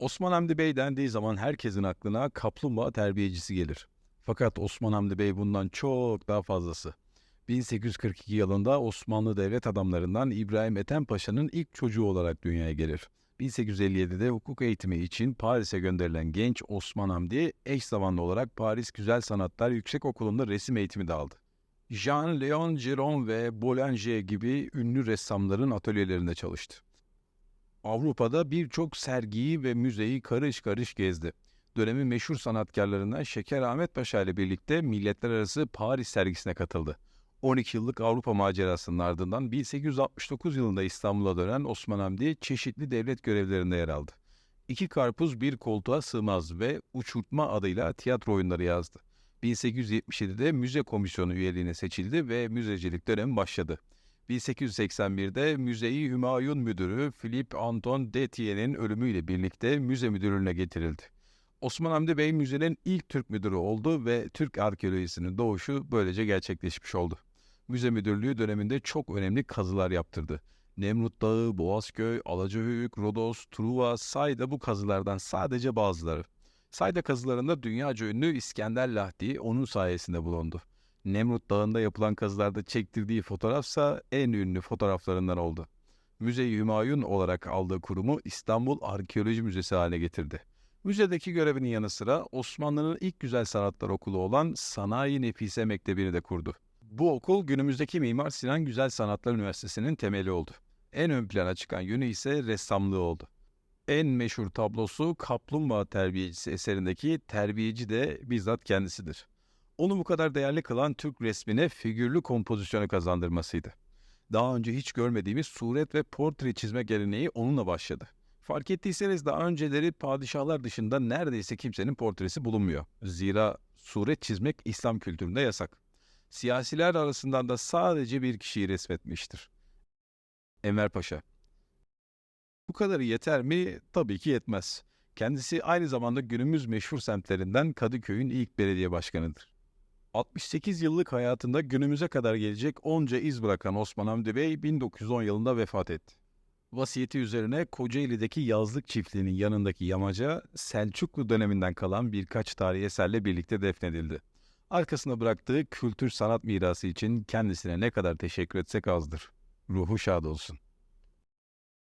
Osman Hamdi Bey dendiği zaman herkesin aklına kaplumbağa terbiyecisi gelir. Fakat Osman Hamdi Bey bundan çok daha fazlası. 1842 yılında Osmanlı devlet adamlarından İbrahim Ethem Paşa'nın ilk çocuğu olarak dünyaya gelir. 1857'de hukuk eğitimi için Paris'e gönderilen genç Osman Hamdi eş zamanlı olarak Paris Güzel Sanatlar Yüksekokulu'nda resim eğitimi de aldı. Jean-Léon Giron ve Boulanger gibi ünlü ressamların atölyelerinde çalıştı. Avrupa'da birçok sergiyi ve müzeyi karış karış gezdi. Dönemin meşhur sanatkarlarından Şeker Ahmet Paşa ile birlikte Milletler Arası Paris sergisine katıldı. 12 yıllık Avrupa macerasının ardından 1869 yılında İstanbul'a dönen Osman Hamdi çeşitli devlet görevlerinde yer aldı. İki karpuz bir koltuğa sığmaz ve Uçurtma adıyla tiyatro oyunları yazdı. 1877'de müze komisyonu üyeliğine seçildi ve müzecilik dönemi başladı. 1881'de Müzeyi Hümayun Müdürü Philip Anton Detier'in ölümüyle birlikte müze müdürlüğüne getirildi. Osman Hamdi Bey müzenin ilk Türk müdürü oldu ve Türk arkeolojisinin doğuşu böylece gerçekleşmiş oldu. Müze müdürlüğü döneminde çok önemli kazılar yaptırdı. Nemrut Dağı, Boğazköy, Alacahöyük, Rodos, Truva, Sayda bu kazılardan sadece bazıları. Sayda kazılarında dünyaca ünlü İskender Lahdi onun sayesinde bulundu. Nemrut Dağı'nda yapılan kazılarda çektirdiği fotoğrafsa en ünlü fotoğraflarından oldu. Müze Hümayun olarak aldığı kurumu İstanbul Arkeoloji Müzesi haline getirdi. Müzedeki görevinin yanı sıra Osmanlı'nın ilk güzel sanatlar okulu olan Sanayi Nefise Mektebi'ni de kurdu. Bu okul günümüzdeki Mimar Sinan Güzel Sanatlar Üniversitesi'nin temeli oldu. En ön plana çıkan yönü ise ressamlığı oldu. En meşhur tablosu Kaplumbağa Terbiyecisi eserindeki terbiyeci de bizzat kendisidir. Onu bu kadar değerli kılan Türk resmine figürlü kompozisyonu kazandırmasıydı. Daha önce hiç görmediğimiz suret ve portre çizme geleneği onunla başladı. Fark ettiyseniz daha önceleri padişahlar dışında neredeyse kimsenin portresi bulunmuyor. Zira suret çizmek İslam kültüründe yasak. Siyasiler arasından da sadece bir kişiyi resmetmiştir. Enver Paşa. Bu kadarı yeter mi? Tabii ki yetmez. Kendisi aynı zamanda günümüz meşhur semtlerinden Kadıköy'ün ilk belediye başkanıdır. 68 yıllık hayatında günümüze kadar gelecek onca iz bırakan Osman Hamdi Bey 1910 yılında vefat etti. Vasiyeti üzerine Kocaeli'deki yazlık çiftliğinin yanındaki yamaca Selçuklu döneminden kalan birkaç tarihi eserle birlikte defnedildi. Arkasına bıraktığı kültür sanat mirası için kendisine ne kadar teşekkür etsek azdır. Ruhu şad olsun.